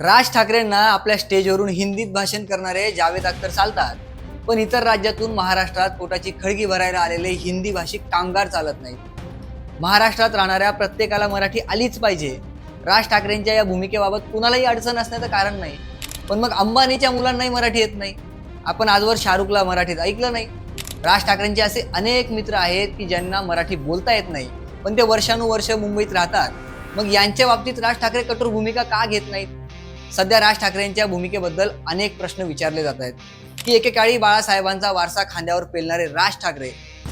राज ठाकरेंना आपल्या स्टेजवरून हिंदीत भाषण करणारे जावेद अख्तर चालतात. पण इतर राज्यातून महाराष्ट्रात पोटाची खळगी भरायला आलेले हिंदी भाषिक कामगार चालत नाहीत. महाराष्ट्रात राहणाऱ्या प्रत्येकाला मराठी आलीच पाहिजे. राज ठाकरेंच्या या भूमिकेबाबत कुणालाही अडचण असण्याचं कारण नाही. पण मग अंबानीच्या मुलांनाही मराठी येत नाही. आपण आजवर शाहरुखला मराठीत ऐकलं नाही. राज ठाकरेंचे असे अनेक मित्र आहेत की ज्यांना मराठी बोलता येत नाही पण ते वर्षानुवर्ष मुंबईत राहतात. मग यांच्या बाबतीत राज ठाकरे कठोर भूमिका का घेत नाहीत? सध्या राज ठाकरेंच्या भूमिकेबद्दल अनेक प्रश्न विचारले जात आहेत. की एकेकाळी बाळासाहेबांचा वारसा खांद्यावर पेलणारे राज ठाकरे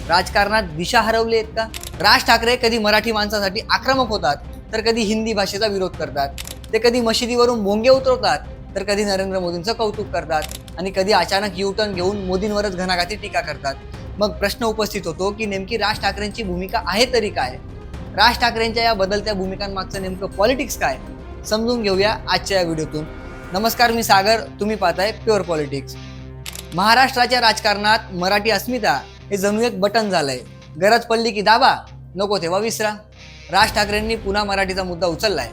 राजकारणात दिशा हरवली आहेत का? राज ठाकरे कधी मराठी माणसासाठी आक्रमक होतात तर कधी हिंदी भाषेचा विरोध करतात. ते कधी मशिदीवरून भोंगे उतरवतात तर कधी नरेंद्र मोदींचं कौतुक करतात आणि कधी अचानक युटर्न घेऊन मोदींवरच घणाघाती टीका करतात. मग प्रश्न उपस्थित होतो की नेमकी राज ठाकरेंची भूमिका आहे तरी काय? राज ठाकरेंच्या या बदलत्या भूमिकांमागचं नेमकं पॉलिटिक्स काय? समजून घेऊया आजच्या या व्हिडिओतून. नमस्कार मी सागर. तुम्ही पाहताय प्युअर पॉलिटिक्स महाराष्ट्राच्या राजकारणात मराठी अस्मिता हे जणू एक बटन झालंय. गरज पडली की दाबा नको तेव्हा विसरा. राज ठाकरेंनी पुन्हा मराठीचा मुद्दा उचललाय.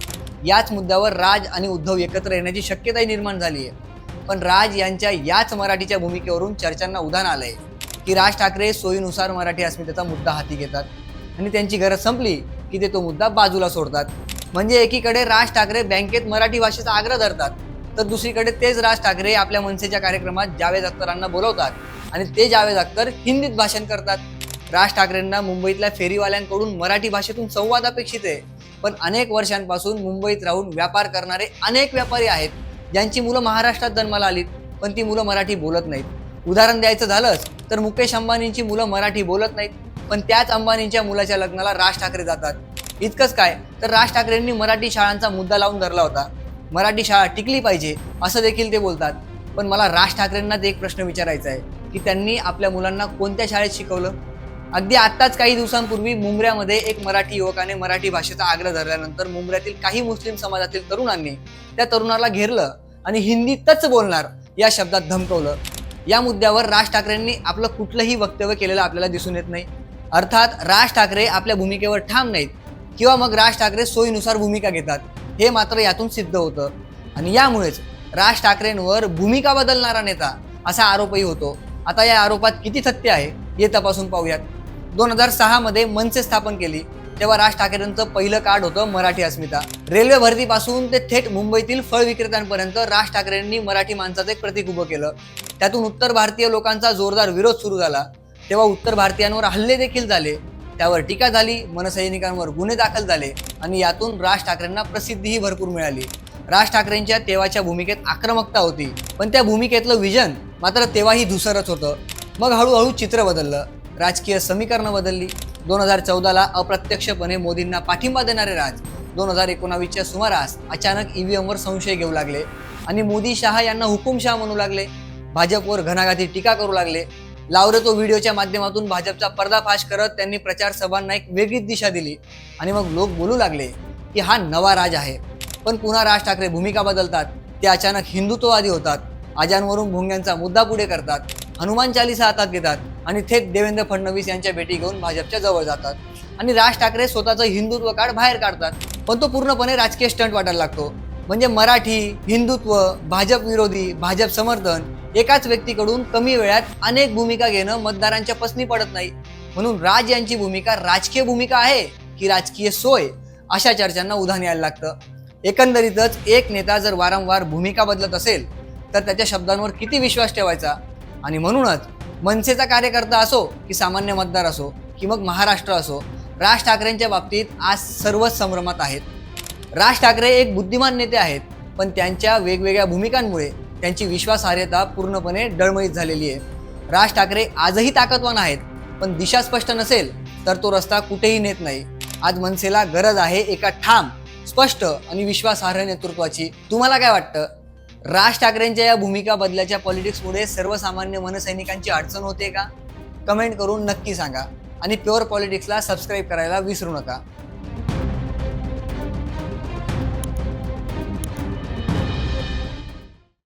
याच मुद्द्यावर राज आणि उद्धव एकत्र येण्याची शक्यताही निर्माण झाली आहे. पण राज यांच्या याच मराठीच्या भूमिकेवरून चर्चांना उधाण आलंय की राज ठाकरे सोयीनुसार मराठी अस्मितेचा मुद्दा हाती घेतात आणि त्यांची गरज संपली की ते तो मुद्दा बाजूला सोडतात. म्हणजे एकीकडे राज ठाकरे बँकेत मराठी भाषेचा आग्रह धरतात तर दुसरीकडे तेच राज ठाकरे आपल्या मनसेच्या कार्यक्रमात जावेद अख्तरांना बोलवतात आणि ते जावेद अख्तर हिंदीत भाषण करतात. राज ठाकरेंना मुंबईतल्या फेरीवाल्यांकडून मराठी भाषेतून संवाद अपेक्षित आहे पण अनेक वर्षांपासून मुंबईत राहून व्यापार करणारे अनेक व्यापारी आहेत ज्यांची मुलं महाराष्ट्रात जन्माला आलीत पण ती मुलं मराठी बोलत नाहीत. उदाहरण द्यायचं झालंच तर मुकेश अंबानींची मुलं मराठी बोलत नाहीत पण त्याच अंबानींच्या मुलाच्या लग्नाला राज ठाकरे जातात. इतकंच काय? तर राज ठाकरेंनी मराठी शाळांचा मुद्दा लावून धरला होता. मराठी शाळा टिकली पाहिजे असं देखील ते बोलतात. पण मला राज ठाकरेंनाच एक प्रश्न विचारायचा आहे की त्यांनी आपल्या मुलांना कोणत्या शाळेत शिकवलं? अगदी आत्ताच काही दिवसांपूर्वी मुंबऱ्यामध्ये एक मराठी युवकाने मराठी भाषेचा आग्रह धरल्यानंतर मुंबऱ्यातील काही मुस्लिम समाजातील तरुणांनी त्या तरुणाला घेरलं आणि हिंदीतच बोलणार या शब्दात धमकवलं. या मुद्द्यावर राज ठाकरेंनी आपलं कुठलंही वक्तव्य केलेलं आपल्याला दिसून येत नाही. अर्थात राज ठाकरे आपल्या भूमिकेवर ठाम नाहीत. किंवा मग राज ठाकरे सोयीनुसार भूमिका घेतात हे मात्र यातून सिद्ध होतं. आणि यामुळेच राज ठाकरेंवर भूमिका बदलणारा नेता असा आरोपही होतो. आता या आरोपात किती सत्य आहे हे तपासून पाहूयात. दोन हजार सहामध्ये मनसे स्थापन केली तेव्हा राज ठाकरेंचं पहिलं कार्ड होतं मराठी अस्मिता. रेल्वे भरतीपासून ते थेट मुंबईतील फळ विक्रेत्यांपर्यंत राज ठाकरेंनी मराठी माणसाचं एक प्रतीक उभं केलं. त्यातून उत्तर भारतीय लोकांचा जोरदार विरोध सुरू झाला. तेव्हा उत्तर भारतीयांवर हल्ले देखील झाले. त्यावर टीका झाली मनसैनिकांवर गुन्हे दाखल झाले आणि यातून राज ठाकरेंना प्रसिद्धीही भरपूर मिळाली. राज ठाकरेंच्या तेव्हाच्या भूमिकेत आक्रमकता होती पण त्या भूमिकेतलं विजन मात्र तेव्हाही धुसरच होतं. मग हळूहळू चित्र बदललं. राजकीय समीकरणं बदलली. दोन हजार चौदाला अप्रत्यक्षपणे मोदींना पाठिंबा देणारे राज. दोन हजार एकोणावीसच्या सुमारास अचानक ईव्हीएमवर संशय घेऊ लागले आणि मोदी शहा यांना हुकुमशहा म्हणू लागले. भाजपवर घणाघाती टीका करू लागले. लावरे तो व्हिडिओच्या माध्यमातून भाजपचा पर्दाफाश करत त्यांनी प्रचार सभांना एक वेगळीच दिशा दिली. आणि मग लोक बोलू लागले की हा नवा राज आहे. पण पुन्हा राज ठाकरे भूमिका बदलतात. ते अचानक हिंदुत्ववादी होतात. आजांवरून भोंग्यांचा मुद्दा पुढे करतात. हनुमान चालिसा हातात घेतात. आणि थेट देवेंद्र फडणवीस यांच्या भेटी घेऊन भाजपच्या जवळ जातात. आणि राज ठाकरे स्वतःचं हिंदुत्व कार्ड बाहेर काढतात. पण तो पूर्णपणे राजकीय स्टंट वाटायला लागतो. म्हणजे मराठी हिंदुत्व भाजप विरोधी भाजप समर्थन एकाच व्यक्तीकडून कमी वेळात अनेक भूमिका घेणं मतदारांच्या पसनी पडत नाही. म्हणून राज यांची भूमिका राजकीय भूमिका आहे की राजकीय सोय? अशा चर्चांना उधाण यायला लागतं. एकंदरीतच एक नेता जर वारंवार भूमिका बदलत असेल तर त्याच्या शब्दांवर किती विश्वास ठेवायचा? आणि म्हणूनच मनसेचा कार्यकर्ता असो की सामान्य मतदार असो की मग महाराष्ट्र असो राज ठाकरेंच्या बाबतीत आज सर्वच संभ्रमात आहेत. राज ठाकरे एक बुद्धिमान नेते आहेत पण त्यांच्या वेगवेगळ्या भूमिकांमुळे त्यांची विश्वासार्हता पूर्णपणे डळमळीत झालेली आहे. राज ठाकरे आजही ताकदवान आहेत पण दिशा स्पष्ट नसेल तर तो रस्ता कुठेही नेत नाही. आज मनसेला गरज आहे एका ठाम स्पष्ट आणि विश्वासार्ह नेतृत्वाची. तुम्हाला काय वाटतं? राज ठाकरेंच्या या भूमिका बदलाच्या पॉलिटिक्समुळे सर्वसामान्य मनसैनिकांची अडचण होते का? कमेंट करून नक्की सांगा आणि प्युअर पॉलिटिक्सला सबस्क्राईब करायला विसरू नका.